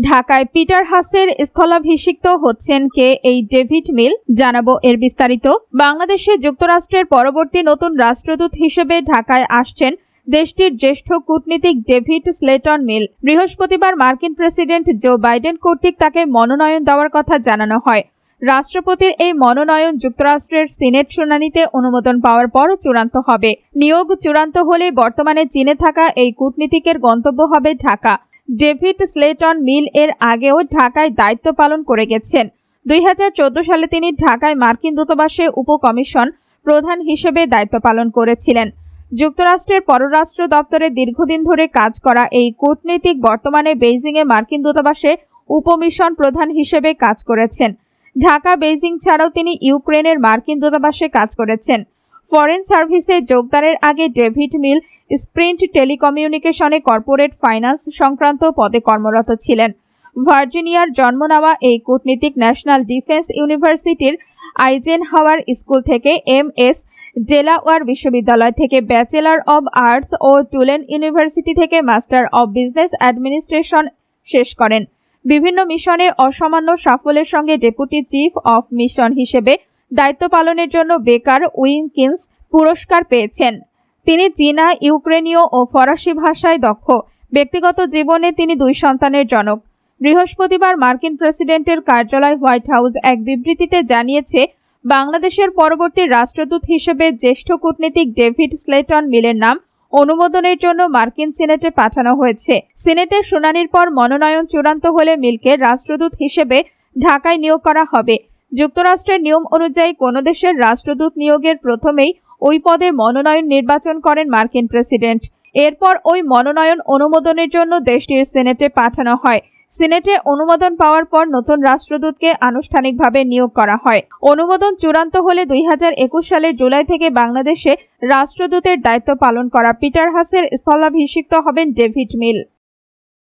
ঢাকায় পিটার হাসের স্থলাভিষিক্ত হচ্ছেন কে এই ডেভিড মিল? জানাব এর বিস্তারিত। বাংলাদেশে যুক্তরাষ্ট্রের পরবর্তী নতুন রাষ্ট্রদূত হিসেবে ঢাকায় আসছেন দেশটির জ্যেষ্ঠ কূটনীতিক ডেভিড স্লেটন মিল। বৃহস্পতিবার মার্কিন প্রেসিডেন্ট জো বাইডেন কর্তৃক তাকে মনোনয়ন দেওয়ার কথা জানানো হয়। রাষ্ট্রপতির এই মনোনয়ন যুক্তরাষ্ট্রের সিনেট শুনানিতে অনুমোদন পাওয়ার পর চূড়ান্ত হবে। নিয়োগ চূড়ান্ত হলে বর্তমানে চীনে থাকা এই কূটনীতিকের গন্তব্য হবে ঢাকা। ডেভিড স্লেটন মিল এর আগেও ঢাকায় দায়িত্ব পালন করে গেছেন। দুই হাজার চোদ্দ সালে তিনি ঢাকায় মার্কিন দূতাবাসে উপকমিশন প্রধান হিসেবে দায়িত্ব পালন করেছিলেন। যুক্তরাষ্ট্রের পররাষ্ট্র দপ্তরে দীর্ঘদিন ধরে কাজ করা এই কূটনীতিক বর্তমানে বেইজিংয়ে মার্কিন দূতাবাসে উপমিশন প্রধান হিসেবে কাজ করেছেন। ঢাকা বেইজিং ছাড়াও তিনি ইউক্রেনের মার্কিন দূতাবাসে কাজ করেছেন। ফরেন সার্ভিসে যোগদানের আগে ডেভিড মিল স্প্রিন্ট টেলিকমিউনিকেশনে কর্পোরেট ফাইন্যান্স সংক্রান্ত পদে কর্মরত ছিলেন। ভার্জিনিয়ার জন্ম নেওয়া এই কূটনীতিক ন্যাশনাল ডিফেন্স ইউনিভার্সিটির আইজেন হাওয়ার স্কুল থেকে এম এস ডেলাওয়ার বিশ্ববিদ্যালয় থেকে ব্যাচেলর অব আর্টস ও টুলেন ইউনিভার্সিটি থেকে মাস্টার অব বিজনেস অ্যাডমিনিস্ট্রেশন শেষ করেন। বিভিন্ন মিশনে অসামান্য সাফল্যের সঙ্গে ডেপুটি চিফ অফ মিশন হিসেবে দায়িত্ব পালনের জন্য বেকার উইনকিন্স পুরস্কার পেয়েছেন। তিনি চীনা, ইউক্রেনীয় ও ফরাসি ভাষায় দক্ষ। ব্যক্তিগত জীবনে তিনি দুই সন্তানের জনক। বৃহস্পতিবার মার্কিন প্রেসিডেন্টের কার্যালয় হোয়াইট হাউস এক বিবৃতিতে জানিয়েছে, বাংলাদেশের পরবর্তী রাষ্ট্রদূত হিসেবে জ্যেষ্ঠ কূটনীতিক ডেভিড স্লেটন মিলের নাম অনুমোদনের জন্য মার্কিন সিনেটে পাঠানো হয়েছে। সিনেটের শুনানির পর মনোনয়ন চূড়ান্ত হলে মিলকে রাষ্ট্রদূত হিসেবে ঢাকায় নিয়োগ করা হবে। যুক্তরাষ্ট্রের নিয়ম অনুযায়ী কোনো দেশের রাষ্ট্রদূত নিয়োগের প্রথমেই ওই পদে মনোনয়ন নির্বাচন করেন মার্কিন প্রেসিডেন্ট। এরপর ওই মনোনয়ন অনুমোদনের জন্য দেশটির সিনেটে পাঠানো হয়। সিনেটে অনুমোদন পাওয়ার পর নতুন রাষ্ট্রদূতকে আনুষ্ঠানিকভাবে নিয়োগ করা হয়। অনুমোদন চূড়ান্ত হলে দুই হাজার একুশ সালের জুলাই থেকে বাংলাদেশে রাষ্ট্রদূতের দায়িত্ব পালন করা পিটার হাসের স্থলাভিষিক্ত হবেন ডেভিড মিল।